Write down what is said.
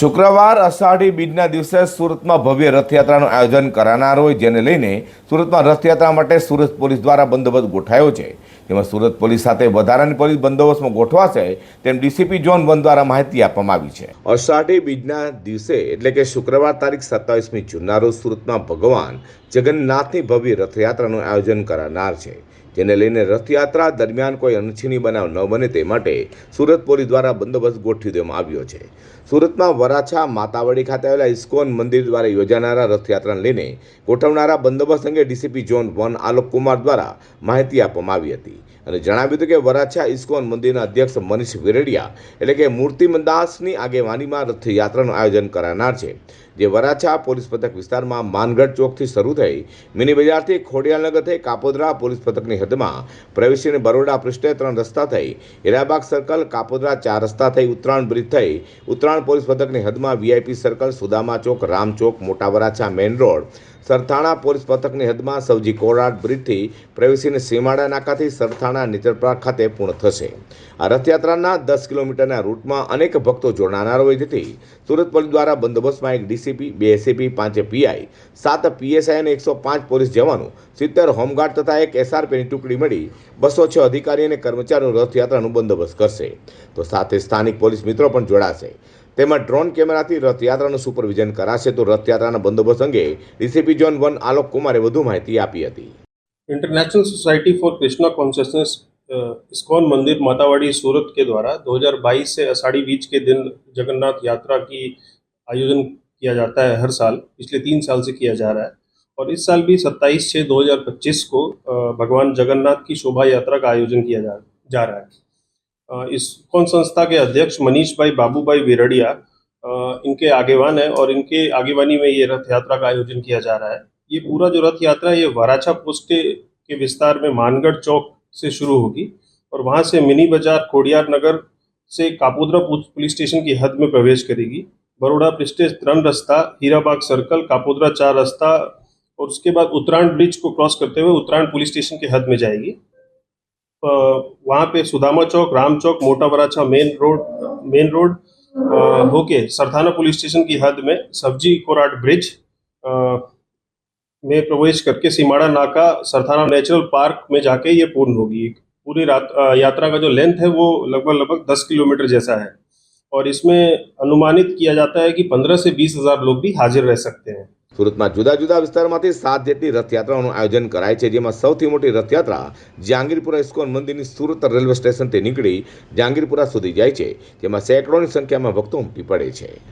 શુક્રવાર અષાઢી બીજના દિવસે સુરતમાં ભવ્ય રથયાત્રાનું આયોજન કરાનાર હોય, જેને લઈને સુરતમાં રથયાત્રા માટે સુરત પોલીસ દ્વારા બંદોબસ્ત ગોઠવાયો છે. જેમાં સુરત પોલીસ સાથે વધારાની પોલીસ બંદોબસ્તમાં ગોઠવાશે તેમ ડીસીપી જોન વન દ્વારા માહિતી આપવામાં આવી છે. અષાઢી બીજના દિવસે એટલે કે શુક્રવાર તારીખ સત્તાવીસમી જૂનના રોજ સુરતમાં ભગવાન જગન્નાથની ભવ્ય રથયાત્રાનું આયોજન કરાનાર છે. જેને લઈને રથયાત્રા દરમિયાન કોઈ અનછીની બનાવ ન બને તે માટે સુરત પોલીસ દ્વારા બંદોબસ્ત ગોઠવી દેવામાં આવ્યો છે. સુરતમાં વરાછા માતાવડી ખાતે આવેલા ઇસ્કોન મંદિર દ્વારા યોજાનારા રથયાત્રાને લઈને ગોઠવનારા બંદોબસ્ત અંગે DCP zone one Alok Kumar દ્વારા માહિતી આપવામાં આવી હતી. અને જણાવ્યું હતું કે વરાછા ઇસ્કોન મંદિરના અધ્યક્ષ મનીષ વિરડિયા એટલે કે મૂર્તિમદાસની આગેવાનીમાં રથયાત્રાનું આયોજન કરાનાર છે. જે વરાછા પોલીસ પથક વિસ્તારમાં માનગઢ ચોકથી શરૂ થઈ મિની બજારથી ખોડિયાલનગર થઈ કાપોદરા પોલીસ પથકની હદમાં પ્રવેશીને બરોડા પૃષ્ઠે ત્રણ રસ્તા થઈ, હીરાબાગ સર્કલ, કાપોદરા ચાર રસ્તા થઈ, ઉત્તરાયણ બ્રિજ થઈ. ઉત્તરાયણ પોલીસ પથકની હદમાં VIP circle, Sudama Chowk, Ram Chowk, Mota Varachha main road Sarthana police પથકની હદમાં સૌજી કોરાટ બ્રિજથી પ્રવેશીને સીમાડા નાકાથી સરથાણા નીચરપાર ખાતે પૂર્ણ થશે. આ રથયાત્રાના દસ કિલોમીટરના રૂટમાં અનેક ભક્તો જોડાનાર હોય તેથી સુરત પોલીસ દ્વારા બંદોબસ્તમાં એક ડીસીપી, બે એસીપી, પાંચે પીઆઈ, સાત પીએસઆઈ અને એકસો પાંચ પોલીસ જવાનો સિત્તેર હોમગાર્ડ તથા એક એસઆરપીની ટુકડી મળી બસો છ અધિકારી અને કર્મચારીઓ રથયાત્રાનું બંદોબસ્ત કરશે. તો સાથે સ્થાનિક પોલીસ મિત્રો પણ જોડાશે. તેમાં ડ્રોન કેમેરાથી રથયાત્રાનું સુપરવિઝન કરાશે તો રથયાત્રાના બંદોબસ્ત અંગે ડીસીપી ઝોન વન આલોક કુમારે વધુ માહિતી આપી હતી International Society for Krishna Consciousness ISKCON मंदिर मातावाड़ी सूरत के द्वारा 2022 से अषाढ़ी बीज के दिन जगन्नाथ यात्रा की आयोजन किया जाता है हर साल पिछले तीन साल से किया जा रहा है और इस साल भी 27 छः 2025 को अ, भगवान जगन्नाथ की शोभा यात्रा का आयोजन किया जा जा रहा है अ, इस्कॉन संस्था के अध्यक्ष मनीष भाई बाबू भाई विरडिया इनके आगेवान है और इनके आगेवानी में ये रथ यात्रा का आयोजन किया जा रहा है। ये पूरा जो रथ यात्रा है ये वाराछा पोस्ट के, के विस्तार में मानगढ़ चौक से शुरू होगी और वहाँ से मिनी बाज़ार खोडियार नगर से कापोद्रा पुलिस स्टेशन की हद में प्रवेश करेगी। बड़ोड़ा पृष्ठे त्रन रास्ता हीराबाग सर्कल कापोद्रा चार रास्ता और उसके बाद उत्तरायण ब्रिज को क्रॉस करते हुए उत्तरायण पुलिस स्टेशन के हद में जाएगी। वहाँ पे Sudama Chowk, Ram Chowk Mota Varachha main road main road होके सरथाना पुलिस स्टेशन की हद में सब्ज़ी कोराट ब्रिज में प्रवेश करके सीमाड़ा नाका सरथाना नेचुरल पार्क में जाके ये पूर्ण होगी। पूरी रात यात्रा का जो लेंथ है वो लगभग लगभग दस किलोमीटर जैसा है। और इसमें अनुमानित किया जाता है कि पंद्रह से बीस हज़ार लोग भी हाजिर रह सकते हैं। સુરતમાં જુદા જુદા વિસ્તારમાંથી સાત જેટલી રથયાત્રાઓનું આયોજન કરાય છે, જેમાં સૌથી મોટી રથયાત્રા જહાંગીરપુરા ઇસ્કોન મંદિરની સુરત રેલવે સ્ટેશનથી નીકળી જહાંગીરપુરા સુધી જાય છે, જેમાં સેંકડોની સંખ્યામાં ભક્તો ઉમટી પડે છે.